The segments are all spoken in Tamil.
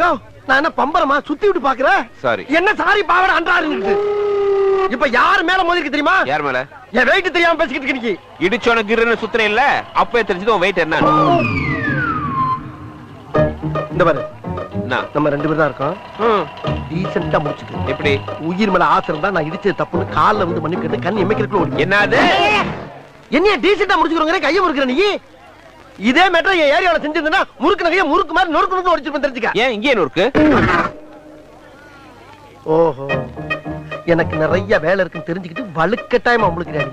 யோ நான் என்ன பம்பரமா சுத்தி விட்டு பாக்குறேன் சாரி என்ன சாரி பாவட அன்றாரு இப்ப யார் மேல மோதிருக்கு தெரியுமா? யார் மேல? என் வெயிட் தெரியாம பேசிக்கிட்டு இருக்க நீ இடிச்சோன கிருன்னு சுத்துறேன் இல்ல அப்பவே தெரிஞ்சது உன் வெயிட் என்ன இந்த பாரு? நம்ம ரெண்டு பேரும் தான் இருக்கோம். டீசெண்டா முடிச்சுட்டு எப்படி? உயிர் மேல ஆசை இருந்தா நான் இடிச்சது தப்புன்னு கால்ல வந்து மன்னிப்பு கேட்டு கண் எமைக்கிறதுக்குள்ள ஓடி என்னது? என்னைய டீசெண்டா முடிச்சுக்கிறோங்க கையை முறுக்கிற நீ? இதே மேட்டர் என் ஏரியாவில் செஞ்சிருந்தா முறுக்கு நகைய முறுக்கு மாதிரி நொறுக்கு நொறுக்கு உடைச்சிருப்பேன் தெரிஞ்சுக்க. ஏன் இங்கே இருக்கு ஓஹோ. எனக்கு நிறைய வேலை இருக்குன்னு தெரிஞ்சுக்கிட்டு வலுக்கட்டாயமா முழுக்கிறாரு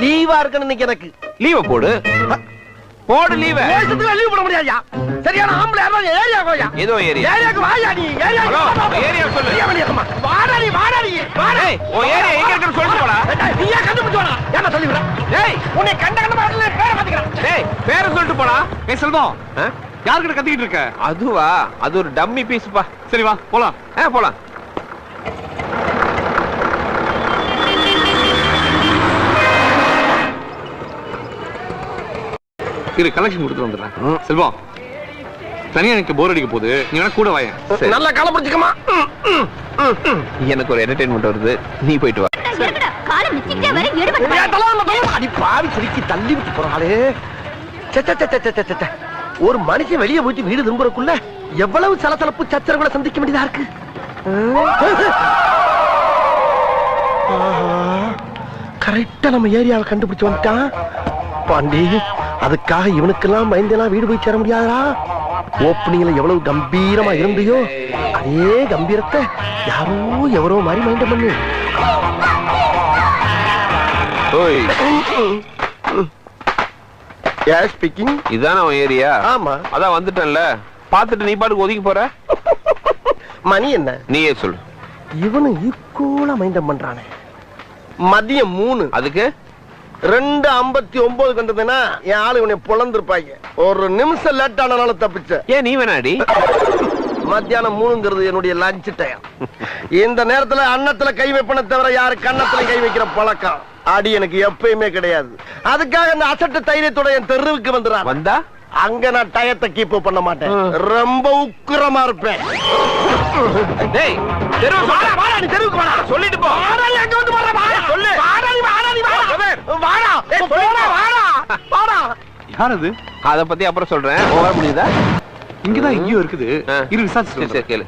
லீவா இருக்கணும் எனக்கு. லீவ போடு. போடு லீவ தேசத்துல லீவ் போட முடியாதுயா. சரியான ஆம்பளை யாரா ஏரியா கோயா ஏதோ ஏரியா. ஏரியாக்கு வாயா நீ? ஏரியா ஏரியா சொல்லு. வாடா நீ வாடா நீ வாடா. உன் ஏரியா எங்க இருக்குன்னு சொல்லிட்டு போடா. ஏய், நீயா கண்டுபிடிச்சு வாடா. ஏன்னா சொல்லி விட டேய் உன்னை கண்ட கண்ட பாடல பேரை மாத்திக்கிறேன். டேய் பேர சொல்லிட்டு போடா. ஏய் செல்வம்? யார்கிட்ட கத்திக்கிட்டு இருக்க? அதுவா? அது ஒரு டம்மி பீஸ்ப்பா சரி வா போலாம். ஆ போலாம். இரு கலெக்ஷன் கொடுத்து வந்துடுறேன். செல்வம் தனியா எனக்கு போர் அடிக்க போகுது. நீ வேணா கூட வாயேன். சரி. நல்லா கால பிடிச்சுக்கமா எனக்கு ஒரு என்டர்டைன்மெண்ட் வருது. நீ போயிட்டு வா. ஒரு மனுஷன் வெளியே போயிட்டு வீடு திரும்புறக்குள்ள எவ்வளவு சலசலப்பு சச்சரவுகளை சந்திக்க வேண்டியதா இருக்கு? கரெக்டா நம்ம ஏரியாவை கண்டுபிடிச்சு வந்துட்டான். பாண்டி. அதுக்காக இவனுக்கெல்லாம் பயந்தெல்லாம் வீடு போய் சேர முடியாதா ஓப்பனிங்ல எவ்வளவு கம்பீரமா இருந்தியோ அதே கம்பீரத்தை யாரோ எவரோ மாதிரி மைண்ட் பண்ணு. ஸ்பீக்கிங் இதான உன் ஏரியா? ஆமா. அதான் வந்துட்டேன்ல. பாத்துட்டு நீ பாட்டுக்கு ஒதுங்கி போற? மணி என்ன? நீயே சொல்லு. இவனு ஈக்குவலா மைண்டம் பண்றானே. மதியம் மூணு. அதுக்கு? ரெண்டு ஐம்பத்தி ஒன்பது கண்டதுன்னா என் ஆளு இவனை பொழந்திருப்பாங்க ஒரு நிமிஷம் லேட் ஆனனால தப்பிச்ச ஏன் நீ வேணாடி? மத்தியானம் மூணுங்கிறது என்னுடைய லஞ்ச் டைம் இந்த நேரத்துல அன்னத்துல கை வைப்பன தவிர யாரு கன்னத்துல கை வைக்கிற பழக்கம்? அடி எனக்கு எப்பயுமே கிடையாது. அதுக்காக இந்த அசட்டு தைரியத்தோட என் தெருவுக்கு வந்துடுறான் வந்தா? அங்க நான் டயத்தை கீப் பண்ண மாட்டேன். ரொம்ப உக்கிரமா இருப்பேன். சொல்லிட்டு போ. சொல்லு. வாடா, போடா. வாடா. வாடா. யார் அது அத பத்தி அப்புறம் சொல்றேன். வர முடியுதா இங்கதான் எங்கேயோ இருக்குது. இரு சரி விசாரிச்சு சரி கேளு.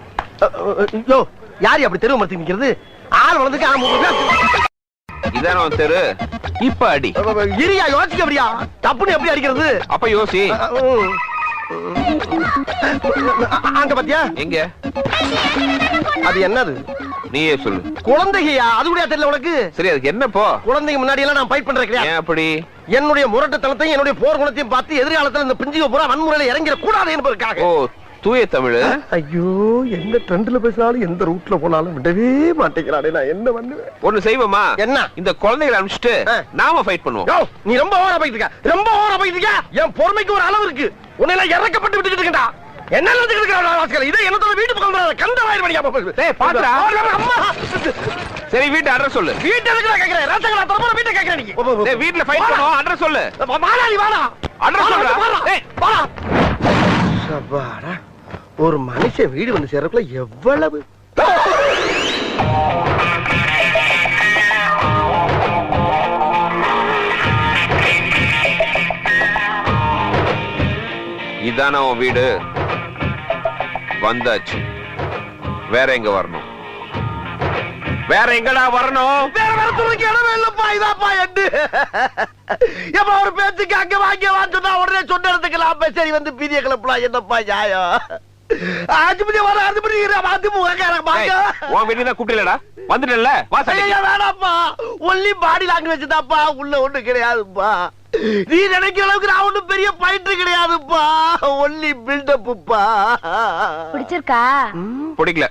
யோ, யாரு அப்படி தெருவு மரத்துக்கு நிக்கிறது? ஆள் வளர்ந்துக்கு ஆ, முப்பது இதான தெரு? இப்ப அடி. இரியா யோசிக்க அப்படியா? தப்புன்னு எப்படி அடிக்கிறது? அப்ப யோசி. அங்க பாத்தியா? எங்க? அது என்னது? நீயே சொல்லு. குழந்தையா அது கூட தெரியல உனக்கு? சரி அதுக்கு என்ன போ? குழந்தைங்க முன்னாடி எல்லாம் நான் ஃபைட் பண்றேன் அப்படி? என்னுடைய முரட்டுத்தனத்தையும் என்னுடைய போர் குணத்தையும் பார்த்து எதிர்காலத்துல இந்த பிஞ்சுக பூரா வன்முறையில இறங்கிட கூடாது என்பதற்காக. ஓ தூய தமிழ். ஐயோ எந்த ட்ரெண்ட்ல பேசினாலும் எந்த ரூட்ல போனாலும் விடவே மாட்டேங்கிறானே நான் என்ன பண்ணுவேன்? ஒண்ணு செய்வோமா? என்ன? இந்த குழந்தைகளை அனுப்பிச்சிட்டு. நாம ஃபைட் பண்ணுவோம். நீ ரொம்ப ஓவரா போயிட்டு இருக்க. ரொம்ப ஓவரா போயிட்டு இருக்க. என் பொறுமைக்கு ஒரு அளவு இருக்கு. உன்னை இறக்கப்பட்டு விட்டுட்டு இருக்கா என்ன வாஸ்கர் இதை என்னத்தோட வீட்டு பக்கம் வராத, கந்த வாயிரு மணியா டேய், பாத்துடா. அம்மா சரி வீட்டு அட்ரஸ் சொல்லு. வீட்டை எதுக்குடா கேக்குறேன். ரசங்களா தரப்போற வீட்டை கேக்குறேன் நீ டேய் வீட்ல ஃபைட் பண்ணுவோம். அட்ரஸ் சொல்லு. வாடா நீ வாடா. அட்ரஸ் வாடா, சொல்றா. டேய். வாடா. சப்பாடா. ஒரு மனுஷன் வீடு வந்து சேர்றதுக்குள்ள எவ்வளவு இதான உன் வீடு? வந்தாச்சு. வேற எங்க வரணும்? வேற எங்கடா வரணும்? வேற வேற இடமே இல்லப்பா இதாப்பா எட்டு. எப்ப ஒரு பேச்சுக்கு அங்க வாங்க வான்னு சொன்னா உடனே சொன்ன இடத்துக்கு சரி வந்து பீதிய கிளப்பலாம் என்னப்பா நியாயம்? ஆஜிபதி வர ஆஜிபதி அதிமுக பாங்க ஏய், உன் வீட்டுக்கு தான் கூப்பிடலடா வந்துட்டல வா சண்டைக்கு. ஐயா வேணாப்பா ஒன்லி பாடி லாங்குவேஜ் தான்ப்பா. உள்ள ஒண்ணு கிடையாதுப்பா. நீ நினைக்கிற அளவுக்கு நான் ஒண்ணும் பெரிய பயிற்று கிடையாதுப்பா. ஒன்லி பில்டப்புப்பா பிடிச்சிருக்கா? பிடிக்கல.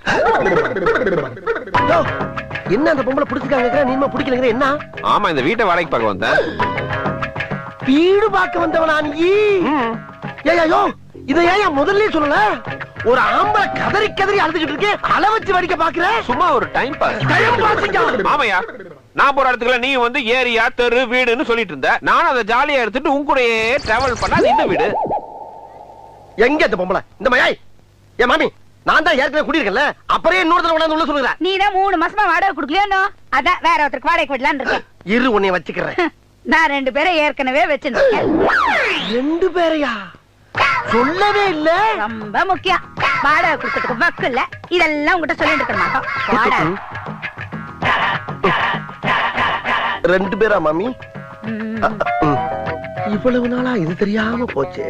யோ, என்ன அந்த பொம்பளை பிடிச்சிருக்காங்க நீமா பிடிக்கலங்கிற என்ன? ஆமா இந்த வீட்டை வாடகைக்கு பார்க்க வந்தேன். வீடு பார்க்க வந்தவனா நீ? ஏய்யா, யோ இதை ஏன் முதல்ல சொல்லல? ஒரு ஆம்பளை கதறி கதறி அழுதுகிட்டு இருக்கேன் அள வச்சு வடிக்க பாக்குற சும்மா ஒரு டைம் பாஸ் Time passing-ஆ? ஆமையா நான் போற இடத்துக்குள்ள நீ வந்து ஏரியா தெரு வீடுன்னு சொல்லிட்டு இருந்த. நான் அதை ஜாலியா எடுத்துட்டு உன் கூடயே டிராவல் பண்ணா அது இந்த வீடு. எங்க இந்த பொம்பளை? இந்த மயாய் ஏ மாமி நான் தான் ஏற்கனவே குடியிருக்கேன்ல அப்புறம் இன்னொரு தடவை உள்ள சொல்லுறேன் நீ தான் மூணு மாசமா வாடகை கொடுக்கலையோ அதான் வேற ஒருத்தருக்கு வாடகை விடலான்னு இருக்கேன். இரு உன்னை வச்சுக்கிறேன். நான் ரெண்டு பேரை ஏற்கனவே வச்சிருந்தேன். ரெண்டு பேரையா? சொல்லவே இல்ல. ரொம்ப முக்கியம். வாடகை கொடுக்கறதுக்கு வக்கு இல்ல. இதெல்லாம் உங்ககிட்ட சொல்லிட்டு இருக்க மாட்டோம் வாடகை. ரெண்டு பேரா மாமி. இவ்வளவு நாளா இது தெரியாம போச்சே.